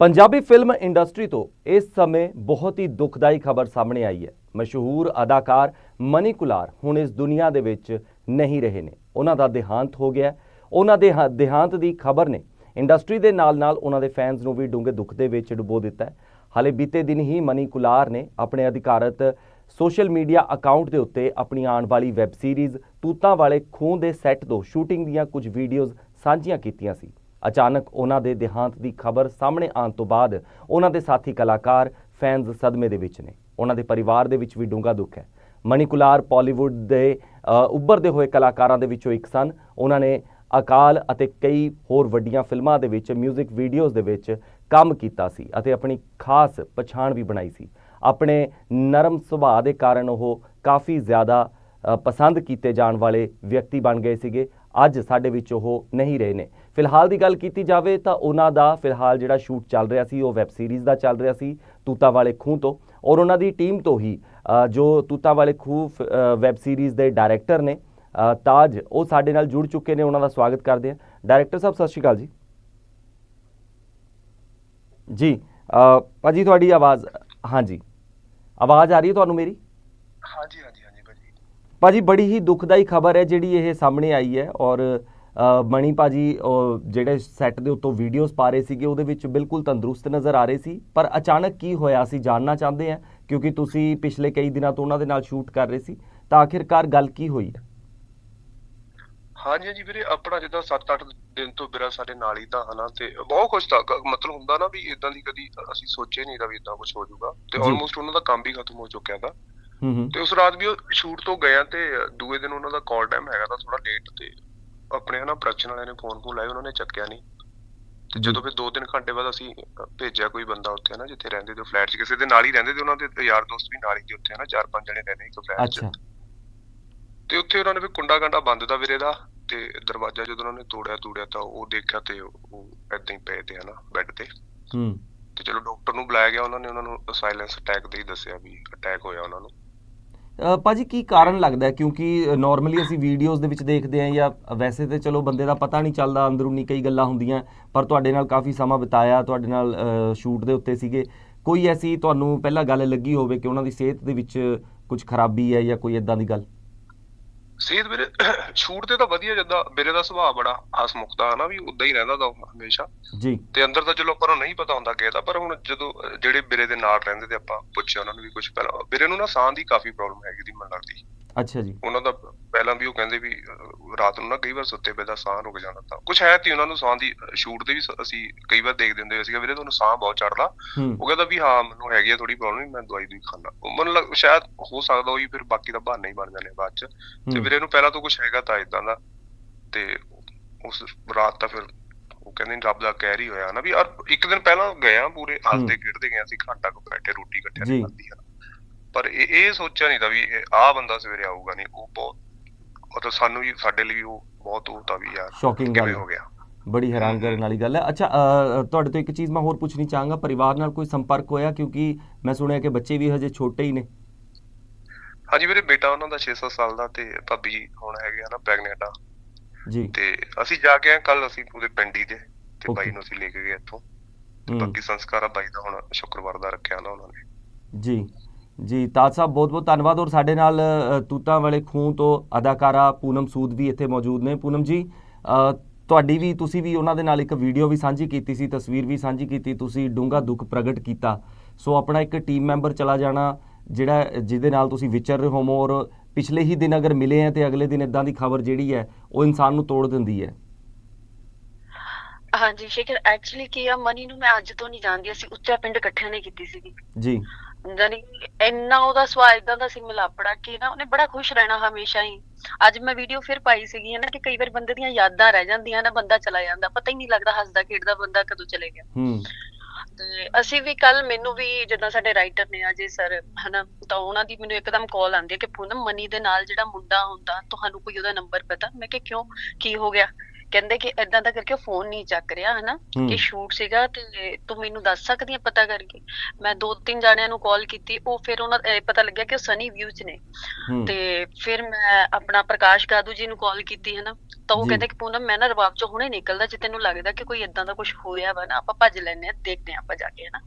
Punjabi film industry ਤੋਂ ਇਸ ਸਮੇਂ ਬਹੁਤ ਹੀ ਦੁਖਦਾਈ ਖਬਰ ਸਾਹਮਣੇ ਆਈ ਹੈ। ਮਸ਼ਹੂਰ ਅਦਾਕਾਰ ਮਨੀ ਕੁਲਾਰ ਹੁਣ ਇਸ ਦੁਨੀਆ ਦੇ ਵਿੱਚ ਨਹੀਂ ਰਹੇ ਨੇ। ਉਹਨਾਂ ਦਾ ਦੇਹਾਂਤ ਹੋ ਗਿਆ ਉਹਨਾਂ ਦੇ ਹ- ਦੇਹਾਂਤ ਦੀ ਖਬਰ ਨੇ ਇੰਡਸਟਰੀ ਦੇ ਨਾਲ-ਨਾਲ ਉਹਨਾਂ ਦੇ ਫੈਨਸ ਨੂੰ ਵੀ ਡੂੰਘੇ ਦੁੱਖ ਦੇ ਵਿੱਚ ਡੁਬੋ ਦਿੱਤਾ ਹੈ। ਹਾਲੇ ਬੀਤੇ ਦਿਨ ਹੀ ਮਨੀ ਕੁਲਾਰ ਨੇ ਆਪਣੇ ਅਧਿਕਾਰਤ ਸੋਸ਼ਲ ਮੀਡੀਆ ਅਕਾਊਂਟ ਦੇ ਉੱਤੇ ਆਪਣੀ ਆਉਣ ਵਾਲੀ ਵੈਬ ਸੀਰੀਜ਼ ਤੂਤਾਂ ਵਾਲੇ ਖੂਨ ਦੇ ਸੈੱਟ ਤੋਂ ਸ਼ੂਟਿੰਗ ਦੀਆਂ ਕੁਝ ਵੀਡੀਓਜ਼ ਸਾਂਝੀਆਂ ਕੀਤੀਆਂ ਸੀ। ਅਚਾਨਕ ਉਹਨਾਂ ਦੇ ਦੇਹਾਂਤ ਦੀ ਖਬਰ ਸਾਹਮਣੇ ਆਉਣ ਤੋਂ ਬਾਅਦ ਉਹਨਾਂ ਦੇ ਸਾਥੀ ਕਲਾਕਾਰ ਫੈਨਸ ਸਦਮੇ ਦੇ ਵਿੱਚ ਨੇ। ਉਹਨਾਂ ਦੇ ਪਰਿਵਾਰ ਦੇ ਵਿੱਚ ਵੀ ਡੂੰਘਾ ਦੁੱਖ ਹੈ। ਮਣੀ ਕੁਲਾਰ ਪਾਲੀਵੁੱਡ ਦੇ ਉੱਭਰਦੇ ਹੋਏ ਕਲਾਕਾਰਾਂ ਦੇ ਵਿੱਚੋਂ ਇੱਕ ਸਨ। ਉਹਨਾਂ ਨੇ ਅਕਾਲ ਅਤੇ ਕਈ ਹੋਰ ਵੱਡੀਆਂ ਫਿਲਮਾਂ ਦੇ ਵਿੱਚ 뮤직 ਵੀਡੀਓਜ਼ ਦੇ ਵਿੱਚ ਕੰਮ ਕੀਤਾ ਸੀ ਅਤੇ ਆਪਣੀ ਖਾਸ ਪਛਾਣ ਵੀ ਬਣਾਈ ਸੀ। ਆਪਣੇ ਨਰਮ ਸੁਭਾਅ ਦੇ ਕਾਰਨ ਉਹ ਕਾਫੀ ਜ਼ਿਆਦਾ ਪਸੰਦ ਕੀਤੇ ਜਾਣ ਵਾਲੇ ਵਿਅਕਤੀ ਬਣ ਗਏ ਸੀਗੇ। ਅੱਜ ਸਾਡੇ ਵਿੱਚ ਉਹ ਨਹੀਂ ਰਹੇ ਨੇ। ਫਿਲਹਾਲ ਦੀ ਗੱਲ ਕੀਤੀ ਜਾਵੇ ਤਾਂ ਉਹਨਾਂ ਦਾ ਫਿਲਹਾਲ ਜਿਹੜਾ ਸ਼ੂਟ ਚੱਲ ਰਿਹਾ ਸੀ ਉਹ ਵੈਬ ਸੀਰੀਜ਼ ਦਾ ਚੱਲ ਰਿਹਾ ਸੀ ਤੂਤਾ ਵਾਲੇ ਖੂਹ ਤੋਂ। ਔਰ ਉਹਨਾਂ ਦੀ ਟੀਮ ਤੋਂ ਹੀ ਜੋ ਤੂਤਾ ਵਾਲੇ ਖੂਹ ਫ- ਅ, ਵੈਬ ਸੀਰੀਜ਼ ਦੇ ਡਾਇਰੈਕਟਰ ਨੇ ਤਾਜ ਉਹ ਸਾਡੇ ਨਾਲ ਜੁੜ ਚੁੱਕੇ ਨੇ ਉਹਨਾਂ ਦਾ ਸਵਾਗਤ ਕਰਦੇ ਹਾਂ। ਡਾਇਰੈਕਟਰ ਸਾਹਿਬ ਸਤਿ ਸ਼੍ਰੀ ਅਕਾਲ ਜੀ। ਜੀ ਅ, ਭਾਜੀ ਤੁਹਾਡੀ ਆਵਾਜ਼ ਹਾਂਜੀ। ਆਵਾਜ਼ ਆ ਰਹੀ ਹੈ ਤੁਹਾਨੂੰ ਮੇਰੀ? ਹਾਂਜੀ। ਭਾਜੀ ਬੜੀ ਹੀ ਦੁਖਦਾਈ ਖਬਰ ਹੈ ਜਿਹੜੀ ਇਹ ਸਾਹਮਣੇ ਆਈ ਹੈ ਔਰ ਮਣੀ ਭਾਜੀ ਜਿਹੜੇ ਸੈੱਟ ਦੇ ਉੱਤੋਂ ਵੀਡੀਓਜ਼ ਪਾ ਰਹੇ ਸੀਗੇ ਉਹਦੇ ਵਿੱਚ ਬਿਲਕੁਲ ਤੰਦਰੁਸਤ ਨਜ਼ਰ ਆ ਰਹੇ ਸੀ। ਪਰ ਅਚਾਨਕ ਕੀ ਹੋਇਆ ਅਸੀਂ ਜਾਣਨਾ ਚਾਹੁੰਦੇ ਹਾਂ ਕਿਉਂਕਿ ਤੁਸੀਂ ਪਿਛਲੇ ਕਈ ਦਿਨਾਂ ਤੋਂ ਉਹਨਾਂ ਦੇ ਨਾਲ ਸ਼ੂਟ ਕਰ ਰਹੇ ਸੀ। ਤਾਂ ਆਖਿਰਕਾਰ ਗੱਲ ਕੀ ਹੋਈ? ਹੈ ਹਾਂਜੀ ਹਾਂਜੀ ਵੀਰੇ ਆਪਣਾ ਜਿੱਦਾਂ 7-8 ਦਿਨ ਤੋਂ ਵੀਰਾ ਸਾਡੇ ਨਾਲ ਹੀ ਤਾਂ ਹਨਾ ਤੇ ਬਹੁਤ ਖੁਸ਼ ਤਾਂ ਮਤਲਬ ਹੁੰਦਾ ਨਾ ਵੀ ਇਦਾਂ ਦੀ ਕਦੀ ਅਸੀਂ ਸੋਚੇ ਨਹੀਂ ਤਾਂ ਵੀ ਇਦਾਂ ਕੁਝ ਹੋ ਜਾਊਗਾ। ਤੇ ਜੀ। ਆਲਮੋਸਟ ਉਹਨਾਂ ਦਾ ਕੰਮ ਵੀ ਖਤਮ ਹੋ ਚੁੱਕਿਆ ਹੂੰ ਤੇ ਉਸ ਰਾਤ ਵੀ ਉਹ ਸ਼ੂਟ ਤੋਂ ਗਏ ਆ ਤੇ ਦੂਏ ਦਿਨ ਉਹਨਾਂ ਦਾ ਕਾਲ ਟਾਈਮ ਹੈਗਾ ਤਾਂ ਥੋੜਾ ਲੇਟ ਤੇ ਆਪਣੇ ਹਨਾ ਪ੍ਰੋਡਕਸ਼ਨ ਵਾਲਿਆਂ ਨੇ ਫੋਨ ਫੋਨ ਲਾਇਆ ਉਹਨਾਂ ਨੇ ਚੱਕਿਆ ਨਹੀਂ ਤੇ। ਜਦੋਂ ਫਿਰ 2-3 ਘੰਟੇ ਬਾਅਦ ਅਸੀਂ ਭੇਜਿਆ ਕੋਈ ਬੰਦਾ ਉੱਥੇ ਨਾ ਜਿੱਥੇ ਰਹਿੰਦੇ ਤੇ ਫਲੈਟ 'ਚ ਕਿਸੇ ਦੇ ਨਾਲ ਹੀ ਰਹਿੰਦੇ ਤੇ ਉਹਨਾਂ ਦੇ ਯਾਰ ਦੋਸਤ ਵੀ ਨਾਲ ਹੀ ਸੀ ਉੱਥੇ ਹਨਾ ਚਾਰ ਪੰਜ ਜਣੇ ਰਹਿੰਦੇ ਇੱਕ ਫਲੈਟ 'ਚ। ਅੱਛਾ। ਤੇ ਉੱਥੇ ਉਹਨਾਂ ਨੇ ਵੀ ਕੁੰਡਾ ਕਾਂਡਾ ਬੰਦ ਦਾ ਵੀਰੇ ਦਾ ਤੇ ਦਰਵਾਜ਼ਾ ਜਦੋਂ ਉਹਨਾਂ ਨੇ ਤੋੜਿਆ ਤੋੜਿਆ ਤਾਂ ਉਹ ਦੇਖਿਆ ਤੇ ਉਹ ਏਦਾਂ ਹੀ ਪਏ ਤੇ ਹਨਾ ਬੈੱਡ ਤੇ। ਹੂੰ। ਤੇ ਚਲੋ ਡਾਕਟਰ ਨੂੰ ਬੁਲਾਇਆ ਗਿਆ ਉਹਨਾਂ ਨੇ ਉਹਨਾਂ ਨੂੰ ਸਾਇਲੈਂਸ ਅਟੈਕ ਦੇ ਹੀ ਦੱਸਿਆ ਵੀ ਅਟੈਕ ਹੋਇਆ ਉਹਨਾਂ ਨੂੰ। ਭਾਜੀ ਕੀ ਕਾਰਨ ਲੱਗਦਾ ਕਿਉਂਕਿ ਨਾਰਮਲੀ ਅਸੀਂ ਵੀਡੀਓਜ਼ ਦੇ ਵਿੱਚ ਦੇਖਦੇ ਹਾਂ ਜਾਂ ਵੈਸੇ ਤੇ ਚਲੋ ਬੰਦੇ ਦਾ ਪਤਾ ਨਹੀਂ ਚੱਲਦਾ, ਅੰਦਰੂਨੀ ਕਈ ਗੱਲਾਂ ਹੁੰਦੀਆਂ, ਪਰ ਤੁਹਾਡੇ ਨਾਲ ਕਾਫੀ ਸਮਾਂ ਬਿਤਾਇਆ, ਤੁਹਾਡੇ ਨਾਲ ਸ਼ੂਟ ਦੇ ਉੱਤੇ ਸੀਗੇ। ਕੋਈ ਐਸੀ ਤੁਹਾਨੂੰ ਪਹਿਲਾਂ ਗੱਲ ਲੱਗੀ ਹੋਵੇ ਕਿ ਉਹਨਾਂ ਦੀ ਸਿਹਤ ਦੇ ਵਿੱਚ ਕੁਝ ਖਰਾਬੀ ਹੈ ਜਾਂ ਕੋਈ ਇਦਾਂ ਦੀ ਗੱਲ? ਸਿਹਤ ਵੀਰੇ ਸ਼ੂਟ ਤੇ ਤਾਂ ਵਧੀਆ ਜਿੱਦਾਂ ਵੀਰੇ ਦਾ ਸੁਭਾਅ ਬੜਾ ਹਸਮੁਖ ਦਾ ਹਨਾ ਵੀ ਉਦਾਂ ਹੀ ਰਹਿੰਦਾ ਦਾ ਹਮੇਸ਼ਾ। ਜੀ। ਤੇ ਅੰਦਰ ਤਾਂ ਚਲੋ ਆਪਾਂ ਨੂੰ ਨਹੀਂ ਪਤਾ ਹੁੰਦਾ ਕਿਸੇ ਦਾ ਪਰ ਹੁਣ ਜਦੋਂ ਜਿਹੜੇ ਵੀਰੇ ਦੇ ਨਾਲ ਰਹਿੰਦੇ ਤੇ ਆਪਾਂ ਪੁੱਛਿਆ ਉਹਨਾਂ ਨੂੰ ਵੀ ਕੁਝ ਪਹਿਲਾਂ ਵੀਰੇ ਨੂੰ ਨਾ ਸਾਹ ਦੀ ਕਾਫੀ ਪ੍ਰੋਬਲਮ ਹੈਗੀ ਦੀ ਮੈਨੂੰ ਲੱਗਦੀ। ਅੱਛਾ ਜੀ। ਉਹਨਾਂ ਦਾ ਪਹਿਲਾਂ ਵੀ ਉਹ ਕਹਿੰਦੇ ਵੀ ਰਾਤ ਨੂੰ ਨਾ ਕਈ ਵਾਰ ਸੁੱਤੇ ਪਏ ਦਾ ਸਾਹ ਰੁਕ ਜਾਂਦਾ ਤਾਂ। ਕੁਝ ਹੈ ਤੀ ਉਹਨਾਂ ਨੂੰ ਸਾਹ ਦੀ ਸ਼ੂਟ ਤੇ ਵੀ ਅਸੀਂ ਕਈ ਵਾਰ ਦੇਖਦੇ ਹੁੰਦੇ ਸੀਗੇ ਵੀਰੇ ਤੁਹਾਨੂੰ ਸਾਹ ਬਹੁਤ ਚੜਦਾ ਉਹ ਕਹਿੰਦਾ ਵੀ ਹਾਂ ਮੈਨੂੰ ਹੈਗੀ ਆ ਥੋੜੀ ਪ੍ਰੋਬਲਮ ਮੈਂ ਦਵਾਈ ਦੂਈ ਖਾਣਾ ਉਹ ਮੈਨੂੰ ਲੱਗ ਸ਼ਾਇਦ ਹੋ ਸਕਦਾ ਹੋਈ ਫਿਰ ਬਾਕੀ ਦਾ ਬਹਾਨੇ ਹੀ ਬਣ ਜਾਣੇ ਬਾਅਦ ਚ। ਤੇ। ਵੀਰੇ ਨੂੰ ਪਹਿਲਾਂ ਤੋਂ ਕੁਝ ਹੈਗਾ ਤਾਂ ਇਦਾਂ ਦਾ। ਤੇ ਉਸ ਰਾਤ ਤਾਂ ਫਿਰ ਉਹ ਕਹਿੰਦੇ ਰੱਬ ਦਾ ਕਹਿਰ ਹੀ ਹੋਇਆ ਨਾ ਵੀ ਇੱਕ ਦਿਨ ਪਹਿਲਾਂ ਗਏ ਆ ਪੂਰੇ ਹੱਸਦੇ ਖੇਡਦੇ ਗਏ ਸੀ ਘੰਟਾ ਕੁ ਬੈਠੇ ਰੋਟੀ ਇਕੱਠੇ ਖਾਧੀ ਆ। ਪਰ ਇਹ ਇਹ ਸੋਚਿਆ ਨਹੀਂ ਤਾਂ ਵੀ ਆਹ ਬੰਦਾ ਸਵੇਰੇ ਆਊਗਾ ਨਹੀਂ ਉਹ ਬਹੁਤ ਮਤਲਬ ਸਾਨੂੰ ਵੀ ਸਾਡੇ ਲਈ ਉਹ ਬਹੁਤ ਉਹ ਤਾਂ ਵੀ ਯਾਰ ਸ਼ੌਕਿੰਗ ਗੱਲ ਹੈ। ਗਿਆ? ਬੜੀ ਹੈਰਾਨ ਕਰਨ ਵਾਲੀ ਗੱਲ ਹੈ। ਅੱਛਾ ਤੁਹਾਡੇ ਤੋਂ ਇੱਕ ਚੀਜ਼ ਮੈਂ ਹੋਰ ਪੁੱਛਣੀ ਚਾਹਾਂਗਾ ਪਰਿਵਾਰ ਨਾਲ ਕੋਈ ਸੰਪਰਕ ਹੋਇਆ? ਕਿਉਂਕਿ ਮੈਂ ਸੁਣਿਆ ਕਿ ਬੱਚੇ ਵੀ ਹਜੇ ਛੋਟੇ ਹੀ ਨੇ। ਹਾਂਜੀ ਵੀਰੇ ਬੇਟਾ ਉਹਨਾਂ ਦਾ 6-7 ਸਾਲ ਦਾ ਤੇ ਭਾਬੀ ਹੁਣ ਹੈਗੇ ਆ ਨਾ ਪ੍ਰੈਗਨੈਂਟ ਆ। ਜੀ। ਤੇ ਅਸੀਂ ਜਾ ਕੇ ਆਏ ਕੱਲ ਅਸੀਂ ਉਹਦੇ ਪਿੰਡ ਦੇ ਤੇ. ਬਾਈ ਨੂੰ ਅਸੀਂ ਲੈ ਕੇ ਗਏ ਇੱਥੋਂ। ਬਾਕੀ ਸੰਸਕਾਰ ਆ ਬਾਈ ਦਾ ਹੁਣ ਸ਼ੁੱਕਰਵਾਰ ਦਾ ਰੱਖਿਆ ਨਾ ਉਹਨਾਂ ਨੇ। ਜੀ। ਜੀ ਤਾਜ ਸਾਹਿਬ ਬਹੁਤ ਬਹੁਤ ਧੰਨਵਾਦ ਔਰ ਸਾਡੇ ਨਾਲ ਤੂਤਾਂ ਵਾਲੇ ਖੂਹ ਤੋਂ ਅਦਾਕਾਰਾ ਪੂਨਮ ਸੂਦ ਵੀ ਇੱਥੇ ਮੌਜੂਦ ਨੇ। ਪੂਨਮ ਜੀ ਤੁਹਾਡੀ ਵੀ ਤੁਸੀਂ ਵੀ ਉਹਨਾਂ ਦੇ ਨਾਲ ਇੱਕ ਵੀਡੀਓ ਵੀ ਸਾਂਝੀ ਕੀਤੀ ਸੀ ਤਸਵੀਰ ਵੀ ਸਾਂਝੀ ਕੀਤੀ ਤੁਸੀਂ ਡੂੰਘਾ ਦੁੱਖ ਪ੍ਰਗਟ ਕੀਤਾ। ਸੋ ਆਪਣਾ ਇੱਕ ਟੀਮ ਮੈਂਬਰ ਚਲਾ ਜਾਣਾ ਜਿਹੜਾ ਜਿਹਦੇ ਨਾਲ ਤੁਸੀਂ ਵਿਚਰ ਰਹੇ ਹੋ ਔਰ ਪਿਛਲੇ ਹੀ ਦਿਨ ਅਗਰ ਮਿਲੇ ਆ ਤੇ ਅਗਲੇ ਦਿਨ ਇਦਾਂ ਦੀ ਖਬਰ ਜਿਹੜੀ ਹੈ ਉਹ ਇਨਸਾਨ ਨੂੰ ਤੋੜ ਦਿੰਦੀ ਹੈ। ਹਾਂਜੀ ਸ਼ੇਖਰ ਐਕਚੁਅਲੀ ਕੀ ਆ ਮਨੀ ਨੂੰ ਮੈਂ ਅੱਜ ਤੋਂ ਨਹੀਂ ਜਾਣਦੀ ਅਸੀਂ ਉੱਚਾ ਪਿੰਡ ਇਕੱਠਿਆਂ ਨੇ ਕੀਤੀ ਸੀਗੀ। ਜੀ। ਜਾਨੀ ਕਿ ਇੰਨਾ ਉਹਦਾ ਸੁਭਾਅ ਇਦਾਂ ਦਾ ਸੀ ਮਿਲਾਪੜਾ ਕਿ ਨਾ ਉਹਨੇ ਬੜਾ ਖੁਸ਼ ਰਹਿਣਾ ਹਮੇਸ਼ਾ ਹੀ। ਅੱਜ ਮੈਂ ਵੀਡੀਓ ਫਿਰ ਪਾਈ ਸੀਗੀ ਨਾ ਕਿ ਕਈ ਵਾਰ ਬੰਦੇ ਦੀਆਂ ਯਾਦਾਂ ਰਹਿ ਜਾਂਦੀਆਂ ਨਾ ਬੰਦਾ ਚਲਾ ਜਾਂਦਾ। ਪਤਾ ਹੀ ਨਹੀਂ ਲੱਗਦਾ ਹੱਸਦਾ ਖੇਡਦਾ ਬੰਦਾ ਕਦੋਂ ਚਲੇ ਗਿਆ। ਹੂੰ। ਤੇ ਅਸੀਂ ਵੀ ਕੱਲ ਮੈਨੂੰ ਵੀ ਜਿੱਦਾਂ ਸਾਡੇ ਰਾਈਟਰ ਨੇ ਅਜੇ ਸਰ ਹਨਾ ਤਾਂ ਉਹਨਾਂ ਦੀ ਮੈਨੂੰ ਇੱਕਦਮ ਕਾਲ ਆਉਂਦੀ ਹੈ ਕਿ ਪੂਨਮ ਮਨੀ ਦੇ ਨਾਲ ਜਿਹੜਾ ਮੁੰਡਾ ਹੁੰਦਾ ਤੁਹਾਨੂੰ ਕੋਈ ਉਹਦਾ ਨੰਬਰ ਪਤਾ? ਮੈਂ ਕਿਹਾ ਕਿਉਂ? ਕੀ ਹੋ ਗਿਆ? ਕਹਿੰਦੇ ਕਿ ਇਦਾਂ ਦਾ ਕਰਕੇ ਫੋਨ ਨਹੀਂ ਚੱਕ ਰਿਹਾ ਹਨਾ? ਕਿ ਸ਼ੂਟ ਸੀਗਾ ਤੇ ਤੂੰ ਮੈਨੂੰ ਦੱਸ ਸਕਦੀ ਹੈ ਪਤਾ ਕਰਕੇ? ਮੈਂ ਦੋ ਤਿੰਨ ਜਾਣਿਆਂ ਨੂੰ ਕਾਲ ਕੀਤੀ ਉਹ ਫਿਰ ਉਹਨਾਂ ਪਤਾ ਲੱਗਿਆ ਕਿ ਉਹ ਸਨੀ ਵਿਊ ਚ ਨੇ। ਤੇ ਫਿਰ ਮੈਂ ਆਪਣਾ ਪ੍ਰਕਾਸ਼ ਕਾਦੂ ਜੀ ਨੂੰ ਕਾਲ ਕੀਤੀ ਹੈ ਨਾ ਤਾਂ ਉਹ। ਕਹਿੰਦੇ ਕਿ ਪੂਨਮ ਮੈਂ ਨਾ ਰਬਾਬ ਚੋਂ ਹੁਣੇ ਨਿਕਲਦਾ ਜੇ ਤੈਨੂੰ ਲੱਗਦਾ ਕਿ ਕੋਈ ਇਦਾਂ ਦਾ ਕੁਝ ਹੋਇਆ ਵਾ ਨਾ ਆਪਾਂ ਭੱਜ ਲੈਨੇ ਆ ਦੇਖਦੇ ਆ ਆਪਾਂ ਜਾ ਕੇ ਹਨਾ?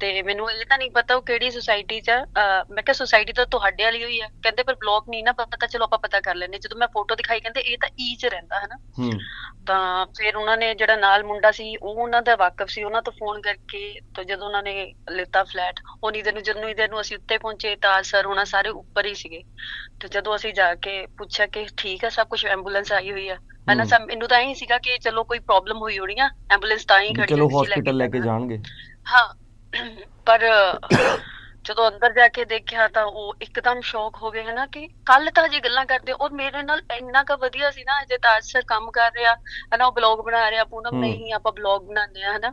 ਤੇ ਮੈਨੂੰ ਇਹ ਤਾਂ ਨਹੀਂ ਪਤਾ ਉਹ ਕਿਹੜੀ ਸੁਸਾਇਟੀ ਚ ਆ। ਮੈਂ ਕਿਹਾ ਸੁਸਾਇਟੀ ਤਾਂ ਤੁਹਾਡੇ ਵਾਲੀ ਹੋਈ ਹੈ ਕਹਿੰਦੇ ਪਰ ਬਲੌਕ ਨਹੀਂ ਨਾ ਪਤਾ ਚਲੋ ਆਪਾਂ ਪਤਾ ਕਰ ਲੈਨੇ ਜਦੋਂ ਮੈਂ ਫੋਟੋ ਦਿਖਾਈ ਕਹਿੰਦੇ ਇਹ ਤਾਂ ਈ ਚ ਰਹਿੰਦਾ ਹੈ ਨਾ ਹੂੰ। ਤਾਂ ਫਿਰ ਉਹਨਾਂ ਨੇ ਜਿਹੜਾ ਨਾਲ ਮੁੰਡਾ ਸੀ ਉਹ ਉਹਨਾਂ ਦਾ ਵਾਕਫ ਸੀ। ਉਹਨਾਂ ਤੋਂ ਫੋਨ ਕਰਕੇ ਤਾਂ ਜਦੋਂ ਉਹਨਾਂ ਨੇ ਲਿੱਤਾ ਫਲੈਟ ਉਨੀ ਦਿਨ ਨੂੰ ਜਦੋਂ ਦਿਨ ਨੂੰ ਅਸੀਂ ਉੱਤੇ ਪਹੁੰਚੇ ਤਾਂ ਸਰ ਉਹਨਾਂ ਸਾਰੇ ਉੱਪਰ ਹੀ ਸੀਗੇ। ਤੇ ਜਦੋਂ ਅਸੀਂ ਜਾ ਕੇ ਪੁੱਛਿਆ ਕਿ ਠੀਕ ਹੈ ਸਭ ਕੁਝ ਐਂਬੂਲੈਂਸ ਆਈ ਹੋਈ ਆ। ਪਹਿਲਾਂ। ਸਭ ਮੈਨੂੰ ਤਾਂ ਇਹ ਸੀਗਾ ਕਿ ਚਲੋ ਕੋਈ ਪ੍ਰੋਬਲਮ ਹੋਈ ਹੋਣੀ ਆ ਐਂਬੂਲੈਂਸ ਤਾਂ ਹੀ ਖੜੀ ਚਲੋ ਸੀ ਹਸਪੀਟਲ ਲੈ ਕੇ ਜਾਣਗੇ। ਹਾਂ ਪਰ ਜਦੋਂ ਅੰਦਰ ਜਾ ਕੇ ਦੇਖਿਆ ਤਾਂ ਉਹ ਇੱਕਦਮ ਸ਼ੌਕ ਹੋ ਗਏ ਹਨਾ ਕਿ ਕੱਲ ਤਾਂ ਜੀ ਗੱਲਾਂ ਕਰਦੇ ਔਰ ਮੇਰੇ ਨਾਲ ਇੰਨਾ ਕੁ ਵਧੀਆ ਸੀ ਨਾ ਅਜੇ ਤਾਜ ਸਰ ਕੰਮ ਕਰ ਰਿਹਾ ਹਨਾ ਉਹ ਬਲੌਗ ਬਣਾ ਰਿਹਾ ਪੂਨਮ। ਨਹੀਂ ਆਪਾਂ ਬਲੌਗ ਬਣਾਉਂਦੇ ਆ ਹਨਾ